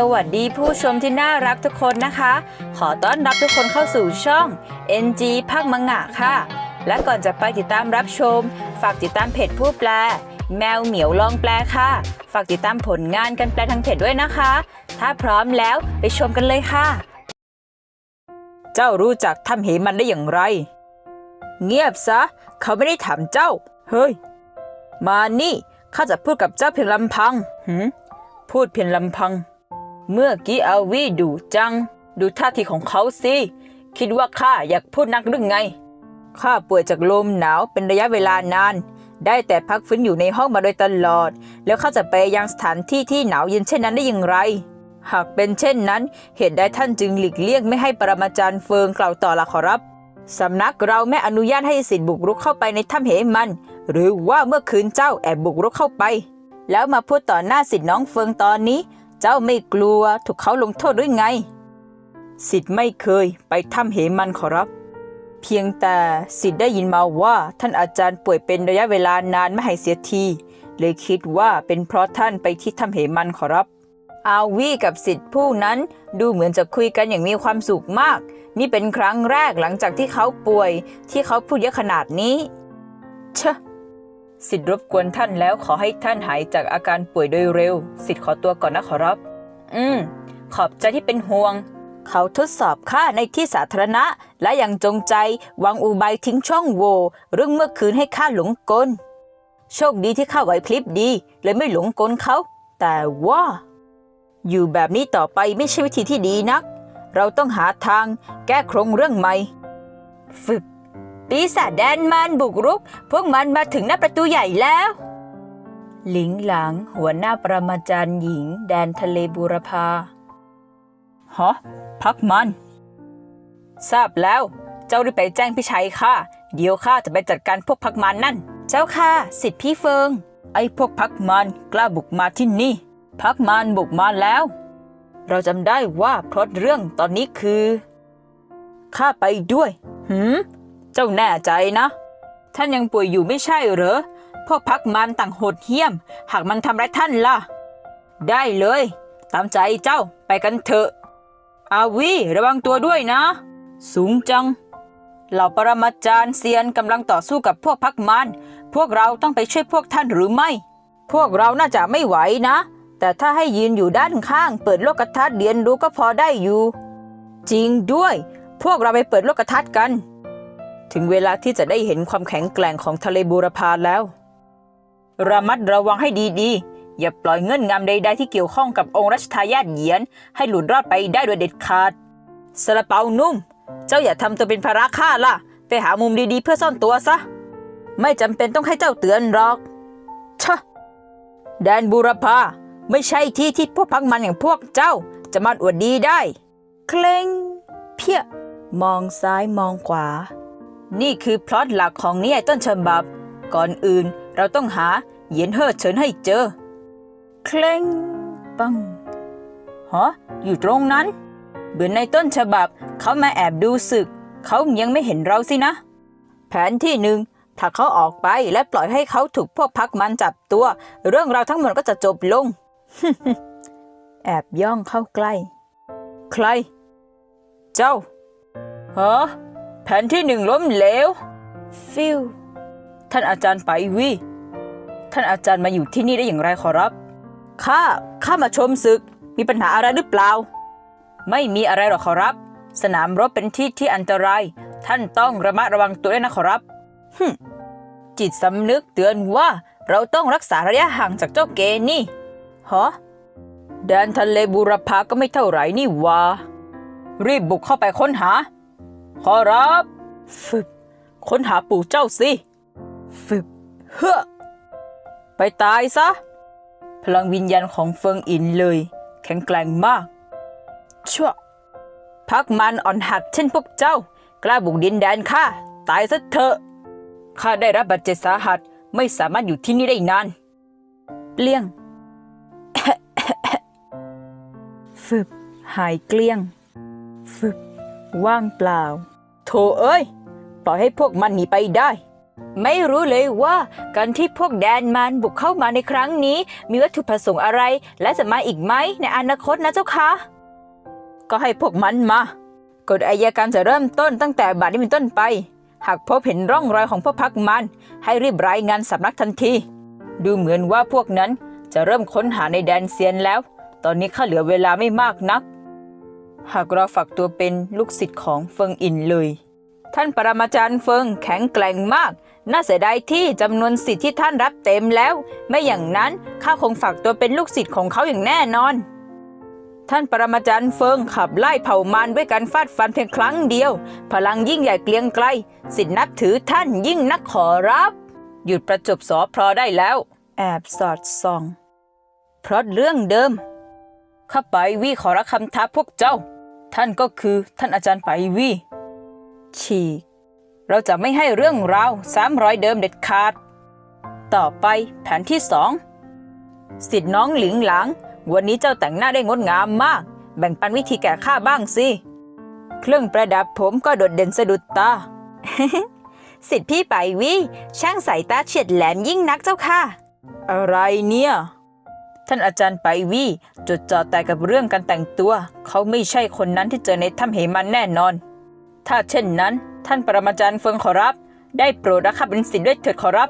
สวัสดีผู้ชมที่น่ารักทุกคนนะคะ ขอต้อนรับทุกคนเข้าสู่ช่อง NG ภาคมังงะค่ะ และก่อนจะไปติดตามรับชม ฝากติดตามเพจผู้แปล แมวเหมียวลองแปลค่ะ ฝากติดตามผลงานกันแปลทางเพจด้วยนะคะ ถ้าพร้อมแล้วไปชมกันเลยค่ะ เจ้ารู้จักถ้ำเหมันได้อย่างไร เงียบซะ เขาไม่ได้ถามเจ้า เฮ้ย มานี่ข้าจะพูดกับเจ้าเพียงลำพังหืมพูดเพียงลำพัง เมื่อกี้อาวีดูจัง ดูท่าทีของเขาสิ คิดว่าข้าอยากพูดนักหรือไง ข้าป่วยจากลมหนาวเป็นระยะเวลานาน ได้แต่พักฟื้นอยู่ในห้องมาโดยตลอด แล้วข้าจะไปยังสถานที่ที่หนาวเย็นเช่นนั้นได้อย่างไร หากเป็นเช่นนั้น เหตุใดท่านจึงหลีกเลี่ยงไม่ให้ปรมาจารย์เฟิงกล่าวต่อละขอรับสำนักเราไม่อนุญาตให้สิทธิ์บุกรุกเข้าไปในถ้ำเหมัน หรือว่าเมื่อคืนเจ้าแอบบุกรุกเข้าไป แล้วมาพูดต่อหน้าสิทธิ์น้องเฟิงตอนนี้ เจ้าไม่กลัวถูกเขาลงโทษหรือไง สิทธิ์ไม่เคยไปถ้ำเหมันขอรับ เพียงแต่สิทธิ์ได้ยินมาว่าท่านอาจารย์ป่วยเป็นระยะเวลานานไม่หายเสียที เลยคิดว่าเป็นเพราะท่านไปที่ถ้ำเหมันขอรับ อาวีกับสิทธิ์ผู้นั้นดูเหมือนจะคุยกันอย่างมีความสุขมาก นี่เป็นครั้งแรกหลังจากที่เขาป่วยที่เขาพูดเยอะขนาดนี้ เชอะ สิทธิ์รบกวนท่านแล้วขอให้ท่านหายจากอาการป่วยโดยเร็ว สิทธิ์ขอตัวก่อนนะขอรับ อืม ขอบใจที่เป็นห่วง เขาทดสอบข้าในที่สาธารณะ และยังจงใจวางอุบายทิ้งช่องโหว่เรื่องเมื่อคืนให้ข้าหลงกล โชคดีที่ข้าไหวพลิบดี เลยไม่หลงกลเขา แต่ว่า อยู่แบบนี้ต่อไปไม่ใช่วิธีที่ดีนัก เราต้องหาทางแก้โครงเรื่องใหม่ ฝึก ปีศาจแดนมันบุกรุก พวกมันมาถึงหน้าประตูใหญ่แล้ว หลิงหลางหัวหน้าประมาจารย์หญิง แดนทะเลบูรพาฮะพักมัน ทราบแล้ว เจ้ารีบไปแจ้งพี่ชัยค่ะ เดี๋ยวข้าจะไปจัดการพวกพักมันนั่น เจ้าค่ะ สิทธิพี่เฟิง ไอ้พวกพักมันกล้าบุกมาที่นี่ พักมันบุกมาแล้ว เราจำได้ว่าพล็อตเรื่องตอนนี้คือข้าไปด้วย หืม เจ้าแน่ใจนะ ท่านยังป่วยอยู่ไม่ใช่เหรอ พวกพักมันต่างโหดเหี้ยม หากมันทำร้ายท่านล่ะ ได้เลย ตามใจเจ้าไปกันเถอะ อาวีระวังตัวด้วยนะ สูงจัง เหล่าปรมาจารย์เซียนกำลังต่อสู้กับพวกพักมัน พวกเราต้องไปช่วยพวกท่านหรือไม่ พวกเราน่าจะไม่ไหวนะ แต่ถ้าให้ยืนอยู่ด้านข้าง เปิดโลกทัศน์เรียนรู้ก็พอได้อยู่ จริงด้วย พวกเราไปเปิดโลกทัศน์กัน ถึงเวลาที่จะได้เห็นความแข็งแกร่งของทะเลบูรพาแล้ว ระมัดระวังให้ดีๆ อย่าปล่อยเงื่อนงำใดๆที่เกี่ยวข้องกับองค์รัชทายาทเหยียน ให้หลุดรอดไปได้โดยเด็ดขาดสระเปานุ่ม เจ้าอย่าทำตัวเป็นภาระข้าล่ะ ไปหามุมดีๆ เพื่อซ่อนตัวซะ ไม่จำเป็นต้องให้เจ้าเตือนหรอกชะแดนบูรพาไม่ใช่ที่ที่พวกพักมันอย่างพวกเจ้า จะมาอวดดีได้ เคล้งเพี้ยมองซ้ายมองขวา นี่คือพล็อตหลักของนิยายต้นฉบับ ก่อนอื่นเราต้องหาเหยียนเฮอเฉินให้เจอ เคล้งปังฮะอยู่ตรงนั้นเบือนในต้นฉบับเขามาแอบดูศึก เขายังไม่เห็นเราสินะ แผนที่หนึ่งถ้าเขาออกไปและปล่อยให้เขาถูกพวกพักมันจับตัว เรื่องราวทั้งหมดก็จะจบลง แอบย่องเข้าใกล้ ใคร เจ้าฮะ แผนที่หนึ่งล้มเหลว ฟิวท่านอาจารย์ไปวี ท่านอาจารย์มาอยู่ที่นี่ได้อย่างไรขอรับ ข้า ข้ามาชมศึก มีปัญหาอะไรหรือเปล่า ไม่มีอะไรหรอกขอรับ สนามรบเป็นที่ที่อันตราย ท่านต้องระมัดระวังตัวด้วยนะขอรับฮึมจิตสำนึกเตือนว่าเราต้องรักษาระยะห่างจากเจ้าเกนี่ฮะแดนทะเลบูรพาก็ไม่เท่าไหร่นี่หวา รีบบุกเข้าไปค้นหา ขอรับฟึบ ค้นหาปู่เจ้าสิฟึบ เฮ้อ ไปตายซะ พลังวิญญาณของเฟิงอินเลย แข็งแกร่งมาก ชั่ว พักมันอ่อนหัดเช่นพวกเจ้า กล้าบุกดินแดนข้า ตายซะเถอะ ข้าได้รับบาดเจ็บสาหัส ไม่สามารถอยู่ที่นี่ได้นาน เปลี่ยงฟึบ หายเกลี้ยงฟึบ ว่างเปล่าโถเอ้ย ปล่อยให้พวกมันหนีไปได้ ไม่รู้เลยว่าการที่พวกแดนมันบุกเข้ามาในครั้งนี้ มีวัตถุประสงค์อะไร และจะมาอีกไหมในอนาคตนะเจ้าคะ ก็ให้พวกมันมากฎอายการจะเริ่มต้นตั้งแต่บัดนี้เป็นต้นไป หากพบเห็นร่องรอยของพวกพักมัน ให้รีบรายงานสำนักทันที ดูเหมือนว่าพวกนั้นจะเริ่มค้นหาในแดนเซียนแล้ว ตอนนี้ข้าเหลือเวลาไม่มากนัก หากเราฝากตัวเป็นลูกศิษย์ของเฟิงอินเลย ท่านปรมาจารย์เฟิงแข็งแกร่งมาก น่าเสียดายที่จำนวนสิทธิ์ที่ท่านรับเต็มแล้ว ไม่อย่างนั้นข้าคงฝากตัวเป็นลูกศิษย์ของเขาอย่างแน่นอน ท่านปรมาจารย์เฟิงขับไล่เผ่ามารด้วยการฟาดฟันเพียงครั้งเดียว พลังยิ่งใหญ่เกลียงไกลสิทธินับถือท่านยิ่งนักขอรับ หยุดประจบสอพอได้แล้ว แอบสอดส่อง เพราะเรื่องเดิมข้าไปวีขอรับคำท้าพวกเจ้า ท่านก็คือท่านอาจารย์ไปวีฉีก เราจะไม่ให้เรื่องราวซ้ำรอยเดิมเด็ดขาด ต่อไปแผนที่สองสิทธิ์น้องหลิงหลัง วันนี้เจ้าแต่งหน้าได้งดงามมาก แบ่งปันวิธีแก่ข้าบ้างสิ เครื่องประดับผมก็โดดเด่นสะดุดตา สิทธิ์พี่ไปวีช่างสายตาเฉียดแหลมยิ่งนักเจ้าค่ะ อะไรเนี่ย ท่านอาจารย์ไปวีจดจ่อแต่กับเรื่องการแต่งตัว เขาไม่ใช่คนนั้นที่เจอในถ้ำเหมันแน่นอน ถ้าเช่นนั้น ท่านปรมาจารย์เฟิงขอรับ ได้โปรดรับข้าเป็นศิษย์ด้วยเถิดขอรับ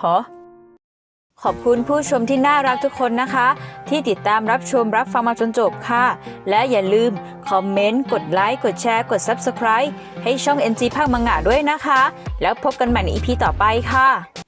หอขอบคุณผู้ชมที่น่ารักทุกคนนะคะ ที่ติดตามรับชมรับฟังมาจนจบค่ะ และอย่าลืม คอมเมนต์ กดไลค์ กดแชร์ กด Subscribe ให้ช่อง NG ภาคมังงะด้วยนะคะ แล้วพบกันใหม่ใน EP ต่อไปค่ะ